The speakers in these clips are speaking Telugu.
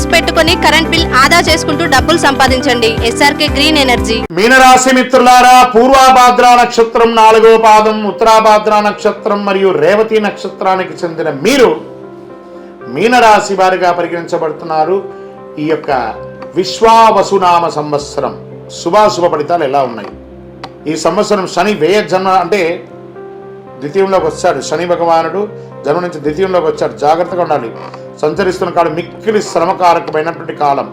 ప్యానెల్స్ పెట్టుకుని కరెంట్ బిల్ ఆదా చేసుకుంటూ డబ్బులు సంపాదించండి. SRK green energy. మీనరాశి మిత్రులారా పూర్వాభాద్ర నక్షత్రం నాలుగో పాదం ఉత్తరాభాద్ర నక్షత్రం మరియు రేవతి నక్షత్రానికి చెందిన మీరు మీనరాశి వారిగా పరిగణించబడుతున్నారు. ఈ యొక్క విశ్వావసునామ సంవత్సరం శుభాశుభ ఫలితాలు ఎలా ఉన్నాయి? ఈ సంవత్సరం శని వ్యయ జన్మ అంటే ద్వితీయంలోకి వచ్చాడు. శని భగవానుడు జన్మ నుంచి ద్వితీయంలోకి వచ్చాడు. జాగ్రత్తగా ఉండాలి. సంచరిస్తున్న కాలం మిక్కిలి శ్రమకారకమైనటువంటి కాలం.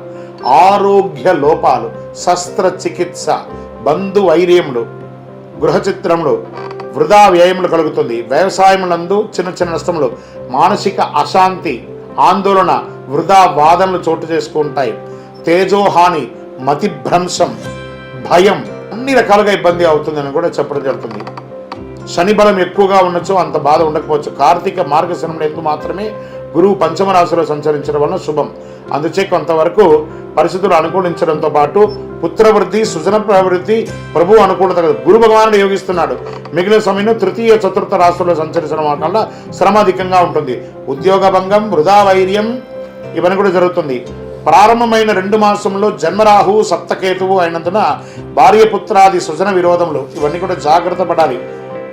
ఆరోగ్య లోపాలు శస్త్రచికిత్స బంధు వైర్యములు గృహచిత్రములు వృధా వ్యయములు కలుగుతుంది. వ్యవసాయములందు చిన్న చిన్న నష్టములు మానసిక అశాంతి ఆందోళన వృధా వాదనలు చోటు చేసుకుంటాయి తేజోహాని మతిభ్రంశం భయం అన్ని రకాలుగా ఇబ్బంది అవుతుందని కూడా చెప్పడం జరుగుతుంది. శని బలం ఎక్కువగా ఉండొచ్చు అంత బాధ ఉండకపోవచ్చు. కార్తీక మార్గశనంలో ఎందు మాత్రమే గురువు పంచమ రాశిలో సంచరించడం వలన శుభం. అందుచే కొంతవరకు పరిస్థితులు అనుకూలించడంతో పాటు పుత్రవృద్ధి సుజన ప్రవృద్ధి ప్రభు అనుకూలత కలదు. గురు భగవానుడు యోగిస్తున్నాడు. మిగిలిన సమయంలో తృతీయ చతుర్థ రాష్ట్రంలో సంచరించడం వల్ల శ్రమ అధికంగా ఉంటుంది. ఉద్యోగ భంగం వృధా వైర్యం ఇవన్నీ కూడా జరుగుతుంది. ప్రారంభమైన రెండు మాసంలో జన్మరాహు సప్తకేతువు అయినందున భార్య పుత్రాది సుజన విరోధములు ఇవన్నీ కూడా జాగ్రత్త పడాలి.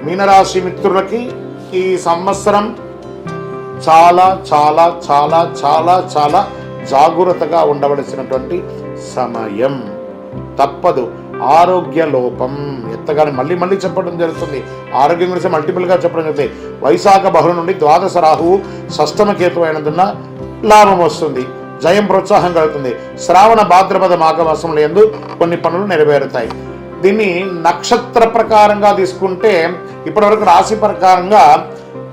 మీనరాశి మిత్రులకి ఈ సంవత్సరం చాలా చాలా చాలా చాలా చాలా జాగ్రత్తగా ఉండవలసినటువంటి సమయం. తప్పదు. ఆరోగ్య లోపం. ఎత్తగానే మళ్ళీ మళ్ళీ చెప్పడం జరుగుతుంది. ఆరోగ్యం గురించి మల్టిపుల్గా చెప్పడం జరుగుతుంది. వైశాఖ బహుళ నుండి ద్వాదశ రాహువు షష్టమ కేతు అయినందున లాభం వస్తుంది. జయం ప్రోత్సాహం కలుగుతుంది. శ్రావణ భాద్రపద మాఘమాసంలో ఎందు కొన్ని పనులు నెరవేరుతాయి. దీన్ని నక్షత్ర ప్రకారంగా తీసుకుంటే ఇప్పటివరకు రాశి ప్రకారంగా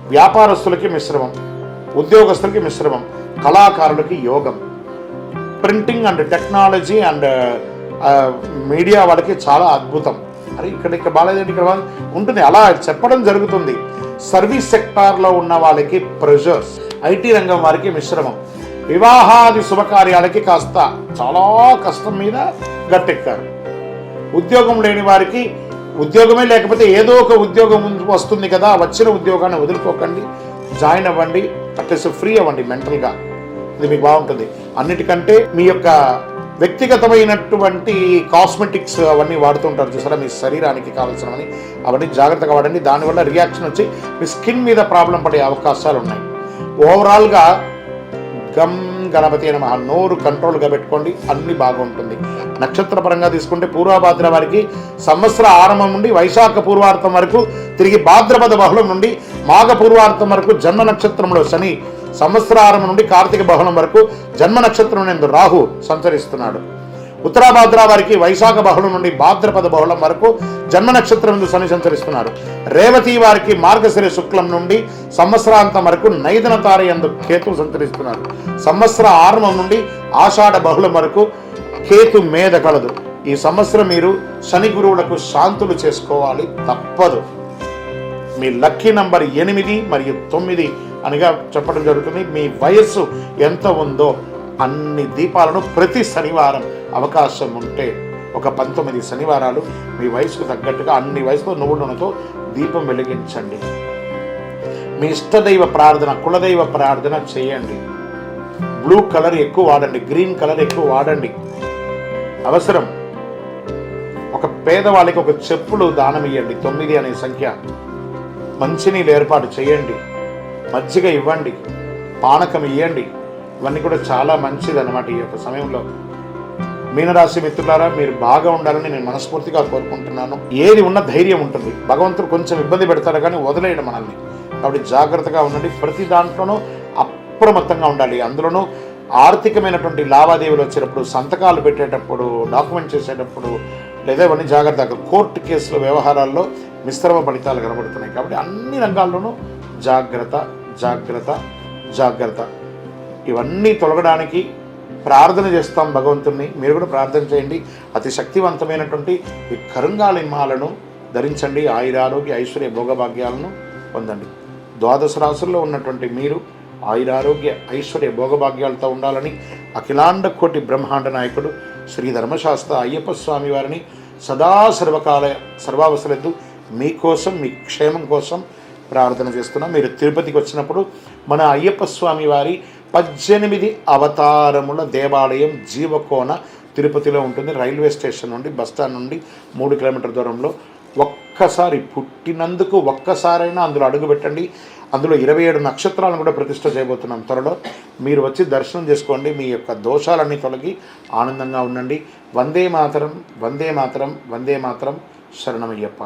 వ్యాపారస్తులకి మిశ్రమం. ఉద్యోగస్తులకి మిశ్రమం కళాకారులకి యోగం. Printing and technology and media వాళ్ళకి చాలా అద్భుతం. అరే ఇక్కడ ఇక్కడ బాగాలేదండి ఇక్కడ ఉంటుంది. అలా చెప్పడం జరుగుతుంది. సర్వీస్ సెక్టార్లో ఉన్న వాళ్ళకి ప్రెషర్స్ ఐటీ రంగం వారికి మిశ్రమం. వివాహాది శుభకార్యాలకి కాస్త చాలా కష్టం మీద గట్టెక్కారు. ఉద్యోగం లేని వారికి ఉద్యోగమే లేకపోతే ఏదో ఒక ఉద్యోగం వస్తుంది కదా వచ్చిన ఉద్యోగాన్ని వదులుకోకండి జాయిన్ అవ్వండి అట్లీస్ట్ ఫ్రీ అవ్వండి మెంటల్గా. ఇది మీకు బాగుంటుంది. అన్నిటికంటే మీ యొక్క వ్యక్తిగతమైనటువంటి కాస్మెటిక్స్ అవన్నీ వాడుతుంటారు చూసారా? మీ శరీరానికి కావాల్సినవని అవన్నీ జాగ్రత్తగా వాడండి. దానివల్ల రియాక్షన్ వచ్చి మీ స్కిన్ మీద ప్రాబ్లం పడే అవకాశాలు ఉన్నాయి. ఓవరాల్గా గమ్ గణపతి అని మహా నోరు కంట్రోల్గా పెట్టుకోండి. అన్ని బాగుంటుంది. నక్షత్రపరంగా తీసుకుంటే పూర్వభాద్ర వారికి సంవత్సర ఆరంభం నుండి వైశాఖ పూర్వార్థం వరకు తిరిగి భాద్రపద బహుళం నుండి మాఘ పూర్వార్థం వరకు జన్మ నక్షత్రంలో శని సంవత్సరారం నుండి కార్తీక బహుళం వరకు జన్మ నక్షత్రం నందు రాహు సంచరిస్తున్నాడు. ఉత్తరాభాద్ర వారికి వైశాఖ బహుళం నుండి భాద్రపద బహుళం వరకు జన్మ నక్షత్రం నుండి శని సంచరిస్తున్నాడు. రేవతి వారికి మార్గశిర శుక్లం నుండి సంవత్సరాంతం వరకు నైదన తార ఎందు కేతు సంచరిస్తున్నారు సంవత్సర ఆరంభం నుండి ఆషాఢ బహుళం వరకు కేతు మేధ కలదు. ఈ సంవత్సరం మీరు శని గురువులకు శాంతులు చేసుకోవాలి తప్పదు. మీ లక్కీ నంబర్ ఎనిమిది మరియు తొమ్మిది అనగా చెప్పడం జరుగుతుంది. మీ వయస్సు ఎంత ఉందో అన్ని దీపాలను ప్రతి శనివారం అవకాశం ఉంటే ఒక పంతొమ్మిది శనివారాలు మీ వయసుకు తగ్గట్టుగా అన్ని వయసులో నువ్వుల నూనెతో దీపం వెలిగించండి. మీ ఇష్టదైవ ప్రార్థన కులదైవ ప్రార్థన చేయండి. బ్లూ కలర్ ఎక్కువ వాడండి గ్రీన్ కలర్ ఎక్కువ వాడండి. అవసరం. ఒక పేదవాళ్ళకి ఒక చెప్పులు దానం ఇవ్వండి తొమ్మిది అనే సంఖ్య. మంచినీళ్ళు ఏర్పాటు చేయండి. మజ్జిగ ఇవ్వండి. పానకం ఇవ్వండి ఇవన్నీ కూడా చాలా మంచిది అనమాట ఈ యొక్క సమయంలో. మీనరాశి మిత్రులారా మీరు బాగా ఉండాలని నేను మనస్ఫూర్తిగా కోరుకుంటున్నాను. ఏది ఉన్న ధైర్యం ఉంటుంది. భగవంతుడు కొంచెం ఇబ్బంది పెడతాడు కానీ వదిలేయడం మనల్ని. కాబట్టి జాగ్రత్తగా ఉండండి. ప్రతి దాంట్లోనూ అప్రమత్తంగా ఉండాలి. అందులోనూ ఆర్థికమైనటువంటి లావాదేవీలు వచ్చేటప్పుడు సంతకాలు పెట్టేటప్పుడు డాక్యుమెంట్ చేసేటప్పుడు లేదా ఇవన్నీ జాగ్రత్తగా కోర్టు కేసుల వ్యవహారాల్లో మిశ్రమ ఫలితాలు కనబడుతున్నాయి. కాబట్టి అన్ని రంగాల్లోనూ జాగ్రత్త జాగ్రత్త జాగ్రత్త. ఇవన్నీ తొలగడానికి ప్రార్థన చేస్తాం భగవంతుణ్ణి. మీరు కూడా ప్రార్థన చేయండి. అతి శక్తివంతమైనటువంటి ఈ కరుంగాలింహాలను ధరించండి. ఆయురారోగ్య ఐశ్వర్య భోగభాగ్యాలను పొందండి. ద్వాదశ రాసుల్లో ఉన్నటువంటి మీరు ఆయురారోగ్య ఐశ్వర్య భోగభాగ్యాలతో ఉండాలని అఖిలాండ కోటి బ్రహ్మాండ నాయకుడు శ్రీ ధర్మశాస్త్ర అయ్యప్ప స్వామి వారిని సదా సర్వకాల సర్వావసరద్దు మీకోసం మీ క్షేమం కోసం ప్రార్థన చేస్తున్నాం. మీరు తిరుపతికి వచ్చినప్పుడు మన అయ్యప్ప స్వామి వారి పద్దెనిమిది అవతారముల దేవాలయం జీవకోన తిరుపతిలో ఉంటుంది. రైల్వే స్టేషన్ నుండి బస్టాండ్ నుండి మూడు కిలోమీటర్ దూరంలో. ఒక్కసారి పుట్టినందుకు ఒక్కసారైనా అందులో అడుగు పెట్టండి. అందులో ఇరవై ఏడు నక్షత్రాలను కూడా ప్రతిష్ట చేయబోతున్నాం. త్వరలో మీరు వచ్చి దర్శనం చేసుకోండి. మీ యొక్క దోషాలన్నీ తొలగి ఆనందంగా ఉండండి. వందే మాతరం వందే మాతరం వందే మాతరం శరణమయ్యప్ప.